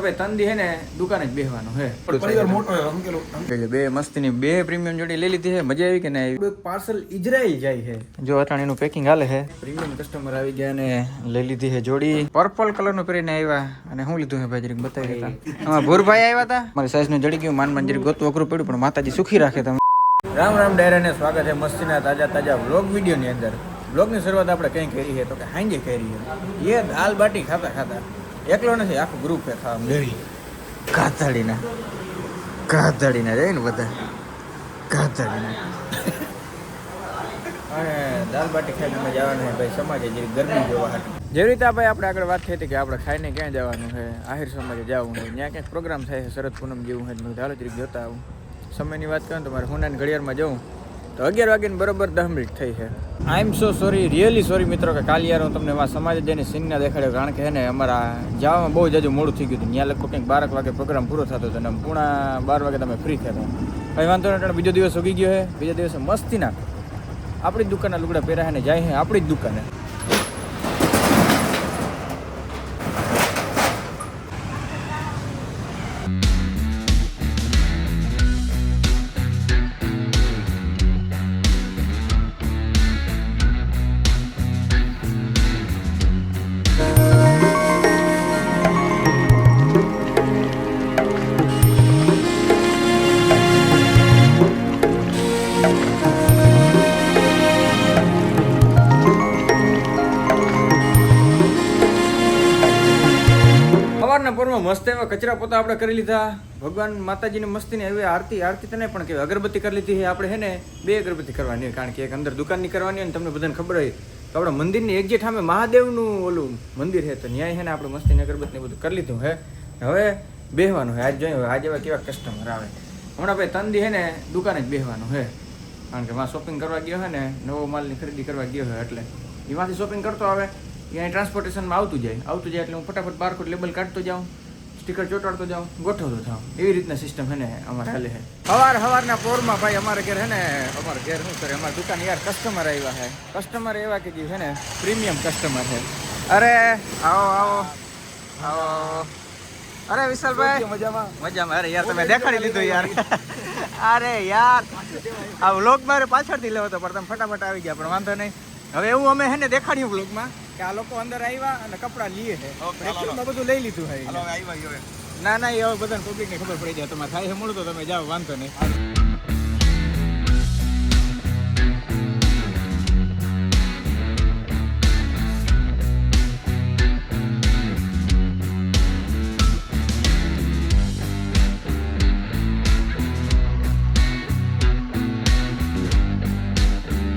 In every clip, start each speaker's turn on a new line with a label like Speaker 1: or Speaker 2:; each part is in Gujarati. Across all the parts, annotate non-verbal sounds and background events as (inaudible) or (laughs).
Speaker 1: હમણાં ભાઈ તંદી હે ને દુકાને જ બેહવાનું હે.
Speaker 2: પરિવાર મોટો હોય
Speaker 1: બે મસ્તીની બે પ્રીમિયમ જોડી લઈ લીધી છે મજા આવી કે ના આવી પાર્સલ ઇઝરાયલ જાય છે જો અટાણ એનું પેકિંગ હાલે છે પ્રીમિયમ કસ્ટમર આવી ગયા ને લઈ લીધી છે જોડી. પર્પલ કલરનું પહેરીને આવ્યા અને હું લીધું છે ભાઈ જરીક બતાવી દેતા. આમાં ભૂરભાઈ આવ્યા હતા. મારી સાઈઝનું જડી ગયું માન માન જરીક ગોતું અઘરું પડ્યું પણ માતાજી સુખી રાખે તમે. રામ રામ ડાયરાને સ્વાગત છે મસ્તીના તાજા તાજા વ્લોગ વિડીયોની અંદર. બ્લોગની શરૂઆત આપણે કંઈ કરી છે તો કે હાંજે કરી છે એ દાલ બાટી ખાતા ખાતા. એકલો નથી આખું ગ્રુપ છે ખાવા મેળી કાતડીના કાતડીના જાય ને બધા. કાતડીના અને દાલ બાટી ખાઈને અમે જવાના છે ભાઈ સમાજે જે ગરમી જોવા હાટું જેવી રીતે ભાઈ આપણે આગળ વાત થઈ હતી કે આપણે ખાઈને ક્યાં જવાનું છે આહિર સમાજે જવું છે ત્યાં ક્યાંક પ્રોગ્રામ થાય છે શરદ પૂનમ જેવું છે ધારો જરીક જોતા આવું. સમયની વાત કરું તો મારે હુનાની ઘડિયાળમાં જવું. તો અગિયાર વાગ્યાને બરોબર દસ મિનિટ થઈ છે. I am so sorry really sorry મિત્રો કે કાલ યાર હું તમને એમાં સમાજ જઈને સીનના દેખાડ્યો કારણ કે એને અમારા જવામાં બહુ જાજુ મોડું થઈ ગયું હતું. ત્યાં લગભગ કંઈક બારક વાગે પ્રોગ્રામ પૂરો થતો હતો અને પૂણા બાર વાગે તમે ફ્રી થયા ભાઈ વાંધો નહીં બીજો દિવસ ઉગી ગયો છે. બીજા દિવસે મસ્તીના આપણી દુકાનના લુગડા પહેર્યા ને જાય હે આપણી જ દુકાને. મસ્ત એવા કચરા પોતા આપણે કરી લીધા. ભગવાન માતાજીની મસ્તીને એવી આરતી આરતી તને પણ કહેવાય અગરબત્તી કરી લીધી છે. આપણે હે ને બે અગરબત્તી કરવાની હોય. કારણ કે એક અંદર દુકાનની કરવાની હોય ને તમને બધાને ખબર હોય. તો આપણે મંદિરની એક્ઝેટ સામે મહાદેવનું ઓલું મંદિર છે, તો ન્યાય છે ને આપણે મસ્તીની અગરબત્તી બધું કરી લીધું હે હવે બેહવાનું હે આજ જોઈએ આજ એવા કેવા કસ્ટમર આવે. હમણાં ભાઈ તંદી હે ને દુકાને જ બેહવાનું હે કારણ કે માં શોપિંગ કરવા ગયો હોય ને, નવો માલની ખરીદી કરવા ગયો હોય એટલે એમાંથી શોપિંગ કરતો આવે. એ ટ્રાન્સપોર્ટેશનમાં આવતું જાય. આવતું જાય એટલે હું ફટાફટ બારકોડ લેબલ કાઢતો જાઉં. સ્ટીકર ચોટાડતો જાઉં ગોઠવતો જાઓ એવી રીતના સિસ્ટમ હે ને અમારે હાલે છે હવાર હવારના પોરમાં ભાઈ અમારે ઘેર હે ને અમારે ઘેર શું કરે? અમારી દુકાન યાર કસ્ટમર આવ્યા છે કસ્ટમર એવા કે જે છે ને પ્રીમિયમ કસ્ટમર છે અરે આવો આવો. આવો અરે વિશાલભાઈ.
Speaker 2: મજામાં?
Speaker 1: મજામાં. અરે યાર તમે દેખાડી લીધું યાર. (laughs) અરે યાર. આ વ્લોગ મારે પાછળથી લેવો હતો પણ તમે ફટાફટ આવી ગયા પણ વાંધો નહીં. હવે એવું અમે હે ને દેખાડ્યું વ્લોગમાં કે આ લોકો અંદર આવ્યા અને કપડાં લીએ છે. એકચુઅલમાં બધું લઈ લીધું
Speaker 2: હોય
Speaker 1: ના ના એ હવે બધાને પબ્લિકને ખબર પડી જાય. તમારે થાય છે મળતો તમે જાઓ વાંધો નહીં.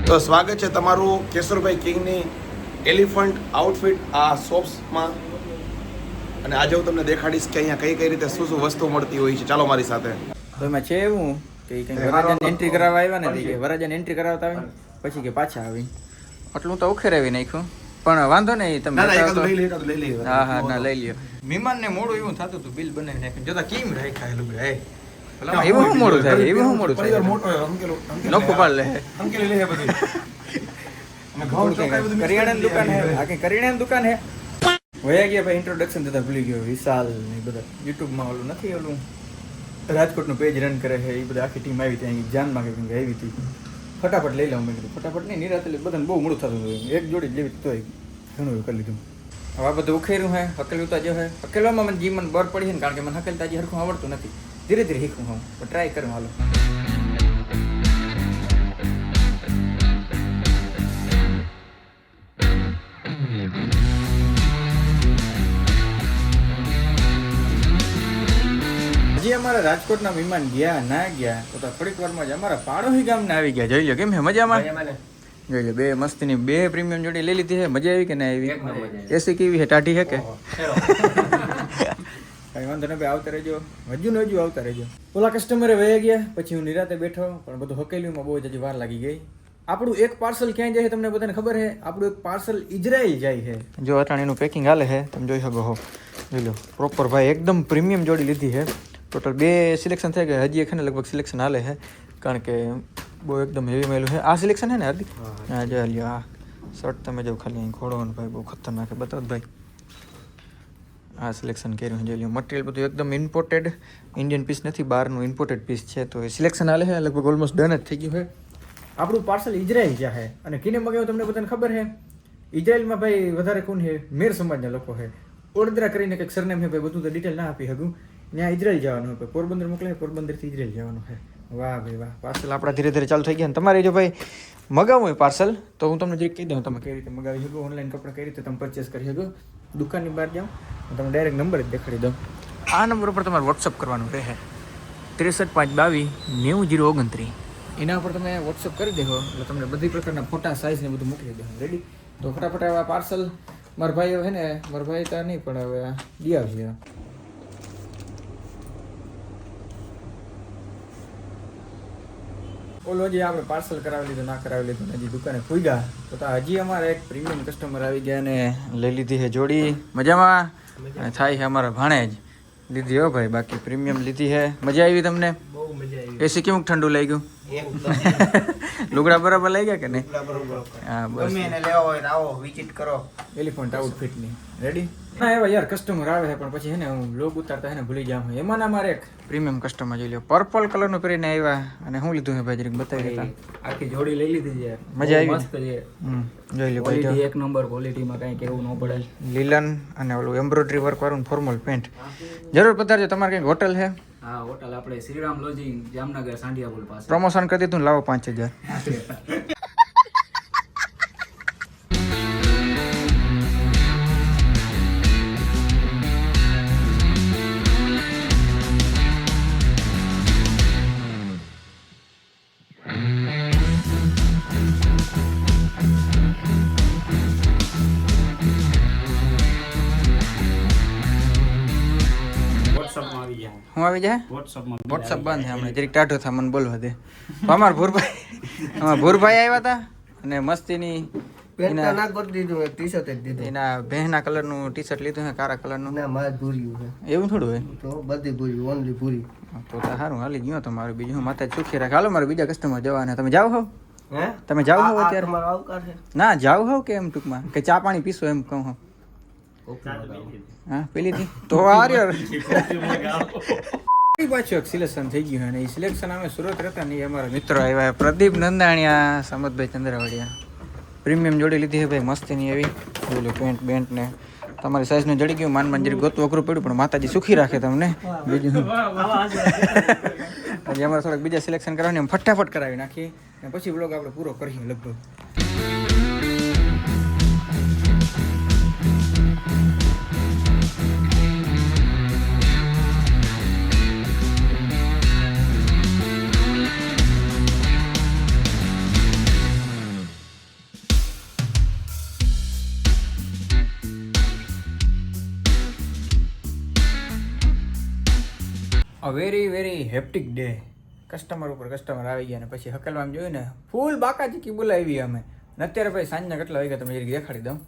Speaker 2: તો સ્વાગત છે તમારું કેશોરભાઈ કિંગની એલિફન્ટ આઉટફિટ આ શોપ્સમાં. અને આજે હું તમને દેખાડીશ કે અહીંયા કઈ કઈ રીતે શું શું વસ્તુ મળતી હોય છે. ચાલો મારી સાથે.
Speaker 1: તો એમાં છે એવું કે કંઈક એન્ટ્રી કરાવવા આવ્યા ને કે વરાજાને એન્ટ્રી કરાવતા આવે પછી કે પાછા આવી. આટલું તો ઉખેરાવી નાખ્યું. પણ વાંધો નહીં તમે
Speaker 2: ના ના લઈ
Speaker 1: હા હા ના લઈ લ્યો. મહેમાનને મોડું એવું થતું હતું બિલ બનાવી નાખ્યું. જોતા કેમ રાખ્યા એ લોકો એવું શું મોડું થાય? એવું શું મોડું થાય?
Speaker 2: મોટો
Speaker 1: નોખું પાડ લે.
Speaker 2: અંકેલી લે બધી. (laughs)
Speaker 1: કરિયાણાની
Speaker 2: કરી
Speaker 1: દુકાન હે આ કઈ કરિયાણાની દુકાન? હે વયા ગયા ભાઈ ઇન્ટ્રોડક્શન થતા ભૂલી ગયો. વિશાલ ને બધા. યુટ્યુબમાં ઓલું નથી ઓલું? રાજકોટનું પેજ રન કરે છે એ બધા આખી ટીમ આવી ત્યાં જાનમાં કંઈક આવી હતી. ફટાફટ લઈ લઉં મેં કીધું. ફટાફટ નહીં નિરાતે એટલે બધાને બહુ મોડું થતું હતું. એક જોડી જ લેવી તોય ઘણું એવું કરી લીધું. હવે આ બધું ઉખેર્યું હે હકેલતા જો હે. હકેલવામાં મને જીવન બર પડી છે ને કારણ કે મને હકેલતા જે હરખું આવડતું નથી. ધીરે ધીરે શીખું હું. ટ્રાય કરું હાલો. અમારા રાજકોટના મહેમાન ગયા ના ગયા તો તો થોડીક વારમાં જ અમારા પાડોશી ગામના આવી ગયા. જોઈ લો કેમ હે મજામાં? જોઈ લો બે મસ્તીની બે પ્રીમિયમ જોડી લઈ લીધી છે. મજા આવી કે ના આવી? એસી કેવી છે? ટાઢી છે કે? (laughs) કઈ વાંધો નહીં આવતા રહેજો. હજુ ને હજુ આવતા રહેજો. ઓલા કસ્ટમરે વહી ગયા પછી હું નિરાતે બેઠો પણ બધું હકેલીમાં બહુ જ હજી વાર લાગી ગઈ. આપણું એક પાર્સલ ક્યાં જાય છે તમને બધાને ખબર છે? આપણું એક પાર્સલ ઇઝરાયલ જાય છે. જો અટાણીનું પેકિંગ હાલે છે તમે જોઈ શકો હો. જોઈ લો પ્રોપર ભાઈ એકદમ પ્રીમિયમ જોડી લીધી છે. ટોટલ બે સિલેક્શન થઈ ગયા હજી એક ને લગભગ સિલેક્શન હાલે છે કારણ કે બહુ એકદમ હેવી મેલું છે. આ સિલેક્શન છે ને હાર્દિક? હા જો લ્યો આ શર્ટ તમે જો ખાલી અહીં ખોડો ને ભાઈ બહુ ખતરનાક છે. બતાવો ભાઈ. આ સિલેક્શન કર્યું છે જોઈ મટીરિયલ બધું એકદમ ઇમ્પોર્ટેડ ઇન્ડિયન પીસ નથી બહારનું ઇમ્પોર્ટેડ પીસ છે. તો એ સિલેક્શન હાલે છે લગભગ ઓલમોસ્ટ ડન જ થઈ ગયું છે. આપણું પાર્સલ ઇઝરાયલ જ્યાં છે અને કિને મગાવ્યું તમને બધાને ખબર છે ઇઝરાયલમાં ભાઈ વધારે કોણ છે? મેર સમાજના લોકો છે. ઓડદરા કરીને કંઈક સરનેમ છે ભાઈ બધું તો ડિટેલ ના આપી શકું. ત્યાં ઇઝરાયલ જવાનું હોય પોરબંદર મોકલે પોરબંદરથી ઇઝરાયલ જવાનું છે વાહ ભાઈ વાહ, પાર્સલ આપણા ધીરે ધીરે ચાલુ થઈ ગયા તમારે જો ભાઈ મગાવવું હોય પાર્સલ, તો હું તમને જે કહી દઉં તમે કઈ રીતે મગાવી શકો, ઓનલાઈન કપડાં કઈ રીતે તમે પરચેસ કરી શકો. દુકાનની બહાર જાઓ, હું તમને ડાયરેક્ટ નંબર જ દેખાડી દઉં. આ નંબર ઉપર તમારે વોટ્સઅપ કરવાનું રહે. ત્રેસઠ પાંચ બાવીસ નેવું જીરો ઓગણત્રીસ. એના ઉપર તમે વોટ્સઅપ કરી દેખો એટલે તમને બધી પ્રકારના ફોટા સાઇઝ ને બધું મોકલી દેવું રેડી તો ફટાફટ આ પાર્સલ મારા ભાઈ છે ને, મારા ભાઈ તો નહીં, પણ હવે દી આવશે. ઓલો જે આપણે પાર્સલ કરાવી લીધું ના કરાવી લીધું હજી દુકાને ખુલ્યા તો તો હજી અમારે એક પ્રીમિયમ કસ્ટમર આવી ગયા ને લઈ લીધી છે જોડી. મજામાં? થાય છે અમારા જ. લીધી હો ભાઈ બાકી પ્રીમિયમ લીધી છે. મજા આવી તમને?
Speaker 3: બહુ મજા આવી.
Speaker 1: એસી કેવું ઠંડુ
Speaker 3: લાગ્યું? (laughs)
Speaker 1: લુગડા બરાબર લઈ ગયા કે નહીં? હા બસ.
Speaker 3: એને લેવા હોય તો આવો વિઝિટ કરો.
Speaker 1: એલિફન્ટ આઉટફિટની રેડી ના. એવા યાર કસ્ટમર આવે છે પણ પછી હે ને હું લોગ ઉતારતા હે ને ભૂલી જાઉં છું. એમાં ના મારે એક પ્રીમિયમ કસ્ટમર જોઈ લો પર્પલ કલરનું પહેરીને આવ્યા અને હું લીધું હે ભાઈ જરીક બતાવી દેતા.
Speaker 3: આખી જોડી લઈ લીધી છે
Speaker 1: મજા આવી
Speaker 3: મસ્ત છે.
Speaker 1: જોઈ લો ભાઈ
Speaker 3: એક નંબર ક્વોલિટીમાં કાંઈ કેવું ન પડે.
Speaker 1: લીલન અને ઓલું એમ્બ્રોઇડરી વર્ક વાળું ફોર્મલ પેન્ટ જરૂર પધારજો તમારે કંઈક હોટલ છે?
Speaker 3: હા હોટલ આપણે શ્રીરામ લોજિંગ જામનગર સાંડિયા પુલ પાસે.
Speaker 1: પ્રમોશન કરી દીધું લાવો પાંચ હજાર. (laughs)
Speaker 3: આવી જાય?
Speaker 1: હું આવી જાય
Speaker 3: વોટ્સઅપમાં
Speaker 1: વોટ્સઅપ બંધ છે હમણાં. જરીક ટાઢો થાય મને બોલવા દે. અમાર ભૂરભાઈ અમાર ભૂરભાઈ આવ્યા હતા અને મસ્તીની એના
Speaker 4: ના કરી
Speaker 1: કલરનું ટી શર્ટ લીધું છે કાળા કલરનું.
Speaker 4: ના મારે ભૂર્યું છે.
Speaker 1: એવું થોડું હોય?
Speaker 4: તો બધી ભૂર્યું ઓનલી ભૂરી
Speaker 1: તો સારું હાલી ગયો તમારું બીજું. હું માતા સુખી રાખે. હાલો મારે બીજા કસ્ટમર જવાના. તમે જાઓ હો. તમે જાઓ હો અત્યારે.
Speaker 4: તમારો આવકાર છે.
Speaker 1: ના જાઓ હો કે એમ ટૂંકમાં. કે ચા પાણી પીશો એમ કહું હું. હા પેલીથી? તો આ રહ્યો (laughs) પાછું એક સિલેક્શન થઈ ગયું અને એ સિલેક્શન અમે સુરત રહેતા ને એ અમારા મિત્રો આવ્યા. પ્રદીપ નંદાણીયા સમતભાઈ ચંદ્રવાડિયા. પ્રીમિયમ જોડી લીધી છે ભાઈ મસ્તીની એવી. જોઈ પેન્ટ બેન્ટ ને. તમારી સાઈઝનું જડી ગયું માન મંજરી જરી ગોતવું અઘરું પડ્યું પણ માતાજી સુખી રાખે તમને. બીજું? અમારે થોડાક બીજા સિલેક્શન કરાવીને ફટાફટ કરાવી નાખીએ. અને પછી બ્લોગ આપણે પૂરો કરીએ લગભગ. A very very hectic day customer ઉપર કસ્ટમર આવી ગયા ને પછી હકલવામાં જોયું ને, ફૂલ બાકાચીકી બોલાવી અમે. ને અત્યારે ભાઈ સાંજના કેટલા વાગ્યા તમે જરીક દેખાડી દઉં.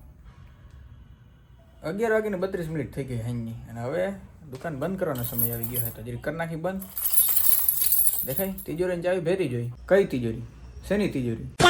Speaker 1: અગિયાર વાગીને બત્રીસ મિનિટ થઈ ગઈ હાંજની અને હવે દુકાન બંધ કરવાનો સમય આવી ગયો હતો. જરીક કરી નાખી બંધ. દેખાય? તિજોરીને ચાવી ભેરી જોઈ. કઈ તિજોરી? શેની તિજોરી?